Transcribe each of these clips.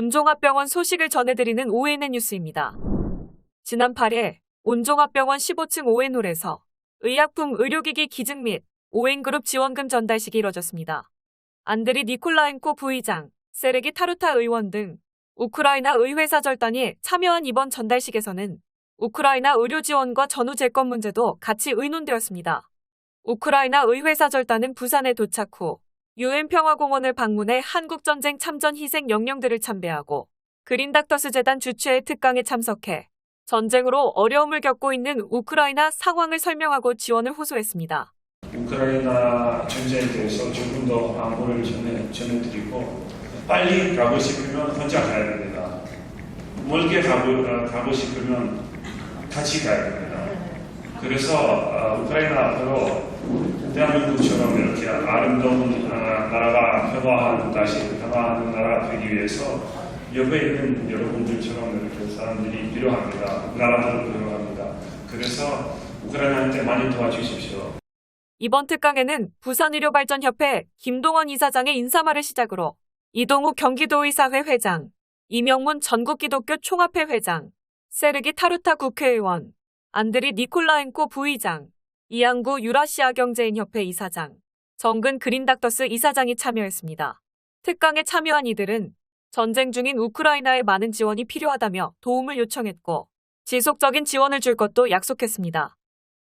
온종합병원 소식을 전해드리는 ONN 뉴스입니다. 지난 8일 온종합병원 15층 ON홀에서 의약품 의료기기 기증 및 ON그룹 지원금 전달식이 이뤄졌습니다. 안드리 니콜라엔코 부의장, 세르기 타루타 의원 등 우크라이나 의회사 절단이 참여한 이번 전달식에서는 우크라이나 의료 지원과 전후 재건 문제도 같이 의논되었습니다. 우크라이나 의회사 절단은 부산에 도착 후 유엔 평화공원을 방문해 한국전쟁 참전 희생 영령들을 참배하고 그린닥터스 재단 주최의 특강에 참석해 전쟁으로 어려움을 겪고 있는 우크라이나 상황을 설명하고 지원을 호소했습니다. 우크라이나 전쟁에 대해서 조금 더 안보를 전해, 전해드리고 빨리 가고 싶으면 혼자 가야 됩니다. 멀게 가고, 어, 가고 싶으면 같이 가야 됩니다. 그래서 어, 우크라이나 앞으로 대한민국처럼 이렇게 아름다운 어, 나라가 평화한 다시 평화하는 나라가 되기 위해서 옆에 있는 여러분들처럼 이렇게 사람들이 필요합니다. 나라도 필요합니다. 그래서 우크라이나한테 많이 도와주십시오. 이번 특강에는 부산의료발전협회 김동원 이사장의 인사말을 시작으로 이동욱 경기도의사회 회장, 이명문 전국기독교 총합회 회장, 세르기 타루타 국회의원, 안드리 니콜라엔코 부의장, 이양구 유라시아 경제인협회 이사장, 정근 그린닥터스 이사장이 참여했습니다. 특강에 참여한 이들은 전쟁 중인 우크라이나에 많은 지원이 필요하다며 도움을 요청했고 지속적인 지원을 줄 것도 약속했습니다.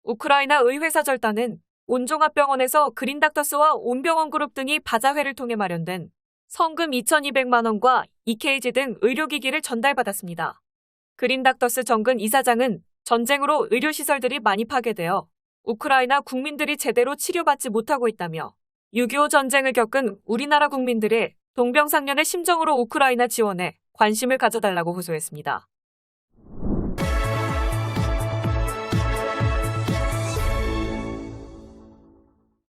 우크라이나 의회사 절단은 온종합병원에서 그린닥터스와 온병원그룹 등이 바자회를 통해 마련된 성금 2,200만 원과 EKG 등 의료기기를 전달받았습니다. 그린닥터스 정근 이사장은 전쟁으로 의료시설들이 많이 파괴되어 우크라이나 국민들이 제대로 치료받지 못하고 있다며 6.25 전쟁을 겪은 우리나라 국민들의 동병상련의 심정으로 우크라이나 지원에 관심을 가져달라고 호소했습니다.